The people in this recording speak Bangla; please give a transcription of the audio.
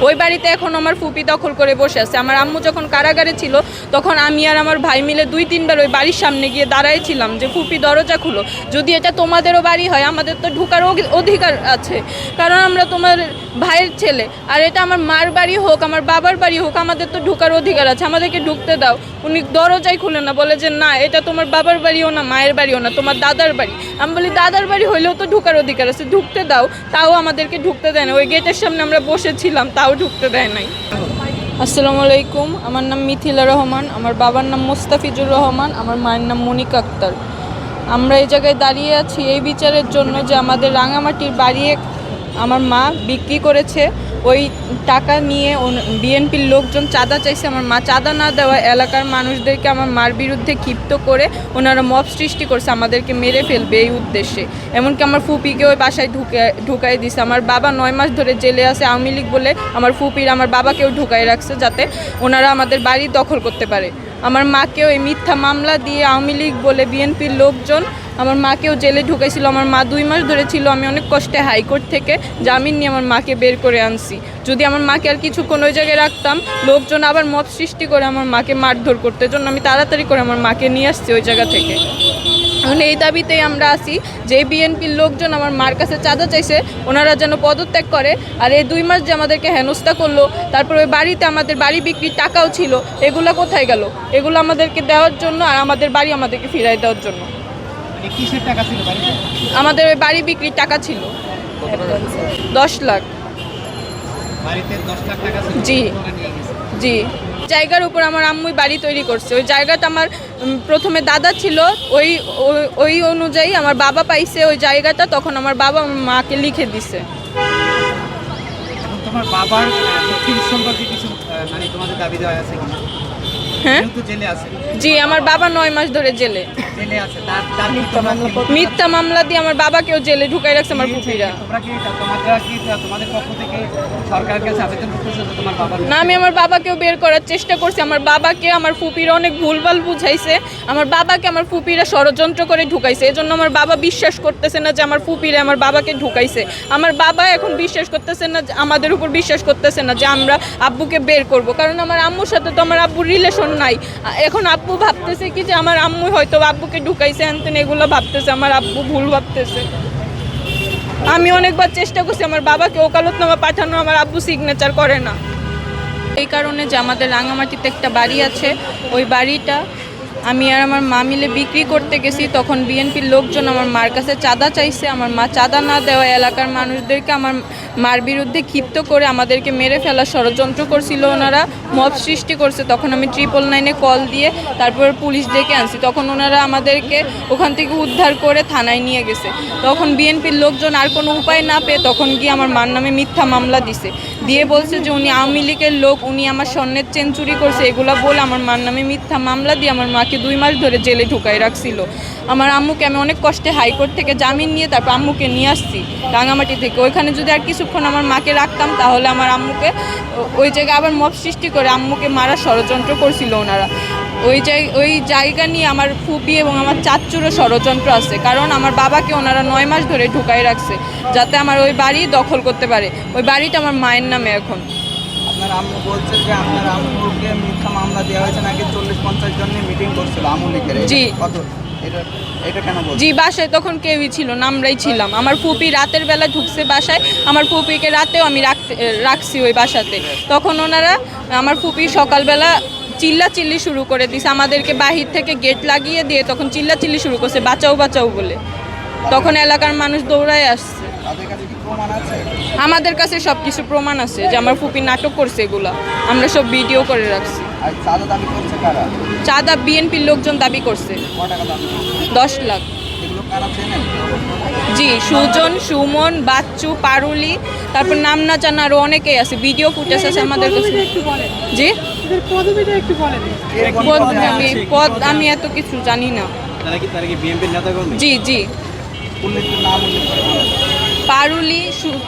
ওই বাড়িতে এখন আমার ফুপি দখল করে বসে আছে। আমার আম্মু যখন কারাগারে ছিল, তখন আমি আর আমার ভাই মিলে দুই তিনবার ওই বাড়ির সামনে গিয়ে দাঁড়াইছিলাম যে, ফুপি, দরজা খুলো। যদি এটা তোমাদেরও বাড়ি হয়, আমাদের তো ঢুকার অধিকার আছে। কারণ আমরা তোমার ভাইয়ের ছেলে। আর এটা আমার মার বাড়ি হোক, আমার বাবার বাড়ি হোক, আমাদের তো ঢুকার অধিকার আছে। আমাদেরকে ঢুকতে দাও। উনি দরজাই খুলে না, বলে যে, না, এটা তোমার বাবার বাড়িও না, মায়ের বাড়িও না, তোমার দাদার বাড়ি। আমি বলি, দাদার বাড়ি হইলেও তো ঢুকার অধিকার আছে, ঢুকতে দাও। তাও আমাদেরকে ঢুকতে দেয় না। ওই গেটের সামনে আমরা বসেছিলাম, তাও ঢুকতে দেয় নাই। আসসালামু আলাইকুম, আমার নাম মিথিলা রহমান, আমার বাবার নাম মোস্তাফিজুর রহমান, আমার মায়ের নাম মনিকা আক্তার। আমরা এই জায়গায় দাঁড়িয়ে আছি এই বিচারের জন্য যে আমাদের রাঙামাটির বাড়ি আমার মা বিক্রি করেছে। ওই টাকা নিয়ে বিএনপির লোকজন চাঁদা চাইছে, আমার মা চাঁদা না দেওয়া এলাকার মানুষদেরকে আমার মার বিরুদ্ধে ক্ষিপ্ত করে ওনারা মব সৃষ্টি করছে, আমাদেরকে মেরে ফেলবে এই উদ্দেশ্যে। এমনকি আমার ফুপিকে ওই বাসায় ঢুকে, ঢুকাই দিছে। আমার বাবা নয় মাস ধরে জেলে আছে, আওয়ামী লীগ বলে আমার ফুপির আমার বাবাকেও ঢুকাই রাখছে যাতে ওনারা আমাদের বাড়ি দখল করতে পারে। আমার মাকেও এই মিথ্যা মামলা দিয়ে আওয়ামী লীগ বলে বিএনপির লোকজন আমার মাকেও জেলে ঢুকাইছিল, আমার মা দুই মাস ধরে ছিল, আমি অনেক কষ্টে হাইকোর্ট থেকে জামিন নিয়ে আমার মাকে বের করে আনছি। যদি আমার মাকে আর কিছুক্ষণ ওই জায়গায় রাখতাম, লোকজন আবার মত সৃষ্টি করে আমার মাকে মারধর করতে জন্য আমি তাড়াতাড়ি করে আমার মাকে নিয়ে আসছি ওই জায়গা থেকে। এখন এই দাবিতেই আমরা আসি যে বিএনপির লোকজন আমার মার কাছে চাঁদা চাইছে, ওনারা যেন পদত্যাগ করে, আর এই দুই মাস যে আমাদেরকে হেনস্থা করল, তারপর ওই বাড়িতে আমাদের বাড়ি বিক্রির টাকাও ছিল, এগুলো কোথায় গেল? এগুলো আমাদেরকে দেওয়ার জন্য আর আমাদের বাড়ি আমাদেরকে ফিরাই দেওয়ার জন্য। আমাদের ওই বাড়ি বিক্রির টাকা ছিল। দশ লাখ। জি। জি। জায়গার উপর আমার আম্মুই বাড়ি তৈরি করছে। ওই জায়গাটা আমার প্রথমে দাদা ছিল ওই ওই- ওই অনুযায়ী আমার বাবা পাইছে ওই জায়গাটা তখন আমার বাবা আমার মাকে লিখে দিছে। তোমার বাবার সম্পর্কে কিছু মানে তোমাদের দাবি দেওয়া আছে হ্যাঁ? জেলে আছে। জি আমার বাবা নয় মাস ধরে জেলে। জেলে আছে তার তার তোমরা কি- মিথ্যা মামলা দিয়ে আমার বাবাকেও জেলে ঢুকাই রাখছে আমার পুপিরা। তোমরা কি তোমাদের কি তোমাদের পক্ষ থেকে সরকারের কাছে আবেদন করতেছো তোমার বাবার না আমি আমার বাবাকেও বের করার চেষ্টা করছি। আমার বাবাকে আমার ফুপিরা অনেক ভুলভাল বুঝাইছে। আমার বাবাকে আমার ফুপিরা ষড়যন্ত্র করে ঢুকাইছে। এজন্য আমার বাবা বিশ্বাস করতেছে না যে আমার ফুপিরা আমার বাবাকে ঢুকাইছে। আমার বাবা এখন বিশ্বাস করতেছে না যে আমাদের উপর বিশ্বাস করতেছে না যে আমরা আব্বুকে বের করব। কারণ আমার আম্মুর সাথে তো আমার আব্বুর রিলেশন নাই। এখন আব্বু ভাবতেছে কি যে আমার আম্মু হয়তো আব্বুকে ঢুকাইছে হ্যান এগুলো ভাবতেছে, আমার আব্বু ভুল ভাবতেছে। আমি অনেকবার চেষ্টা করছি, আমার বাবাকে ওকালতনামা পাঠানো, আমার আব্বু সিগনেচার করে না। এই কারণে যে আমাদের রাঙামাটিতে একটা বাড়ি আছে, ওই বাড়িটা আমি আর আমার মা মিলে বিক্রি করতে গেছি। তখন বিএনপির লোকজন আমার মার কাছে চাঁদা চাইছে, আমার মা চাঁদা না দেওয়া এলাকার মানুষদেরকে আমার মার বিরুদ্ধে ক্ষিপ্ত করে আমাদেরকে মেরে ফেলার ষড়যন্ত্র করছিল ওনারা, মব সৃষ্টি করছে। তখন আমি ট্রিপল নাইনে কল দিয়ে তারপর পুলিশ ডেকে আনছি। তখন ওনারা আমাদেরকে ওখান থেকে উদ্ধার করে থানায় নিয়ে গেছে। তখন বিএনপির লোকজন আর কোনো উপায় না পেয়ে তখন গিয়ে আমার মার নামে মিথ্যা মামলা দিছে। দিয়ে বলছে যে উনি আওয়ামী লীগের লোক, উনি আমার স্বর্ণের চেন চুরি করছে, এগুলো বলে আমার মার নামে মিথ্যা মামলা দিয়ে আমার মাকে দুই মাস ধরে জেলে ঢুকাই রাখছিল। আমার আম্মুকে আমি অনেক কষ্টে হাইকোর্ট থেকে জামিন নিয়ে তারপর আম্মুকে নিয়ে আসছি। রাঙামাটি থেকে। ওইখানে যদি আর কিছুক্ষণ আমার মাকে রাখতাম তাহলে আমার আম্মুকে ওই জায়গায় আবার মব সৃষ্টি করে আম্মুকে মারা ষড়যন্ত্র করছিল ওনারা। ওই জায়গা ওই জায়গা নিয়ে আমার ফুপি এবং আমার চাচ্চুরও ষড়যন্ত্র আছে। কারণ আমার বাবাকে ওনারা নয় মাস ধরে ঢুকাই রাখছে যাতে আমার ওই বাড়ি দখল করতে পারে। ওই বাড়িটা আমার মায়ের নামে এখন। আপনার আম্মু বলছে যে আপনার আম্মুকে মিথ্যা মামলা দেওয়া হয়েছে নাকি চল্লিশ পঞ্চাশ জন মিটিং করছিল জি। কত? জি বাসায় তখন কেউই ছিল না আমরাই ছিলাম। আমার ফুপি রাতের বেলা ঢুকছে বাসায় আমার ফুপিকে রাতেও আমি রাখতে রাখছি ওই বাসাতে। তখন ওনারা আমার ফুপি সকালবেলা চিল্লা চিল্লি শুরু করে দিছে আমাদেরকে বাহির থেকে গেট লাগিয়ে দিয়ে তখন চিল্লা চিল্লি শুরু করছে বাঁচাও বাঁচাও বলে। তখন এলাকার মানুষ দৌড়ায় আসছে। আমাদের কাছে সব কিছু প্রমাণ আছে যে আমার ফুপি নাটক করছে এগুলা। আমরা সব ভিডিও করে রাখছি। চাঁদা দাবি করছে কারা? চাঁদা বিএনপির লোকজন দাবি করছে। দশ লাখ। এগুলো কারা চেনেন? জি সুজন সুমন বাচ্চু পারুলি তারপর নাম না জানা আরও অনেকেই আছে। ভিডিও ফুটেজ আছে আমাদের কাছে। জি? পদ আমি পদ আমি এত কিছু জানি না। তারা কি তারা কি বিএনপির নেতা কর্মী জি। জি। পারুলি সু-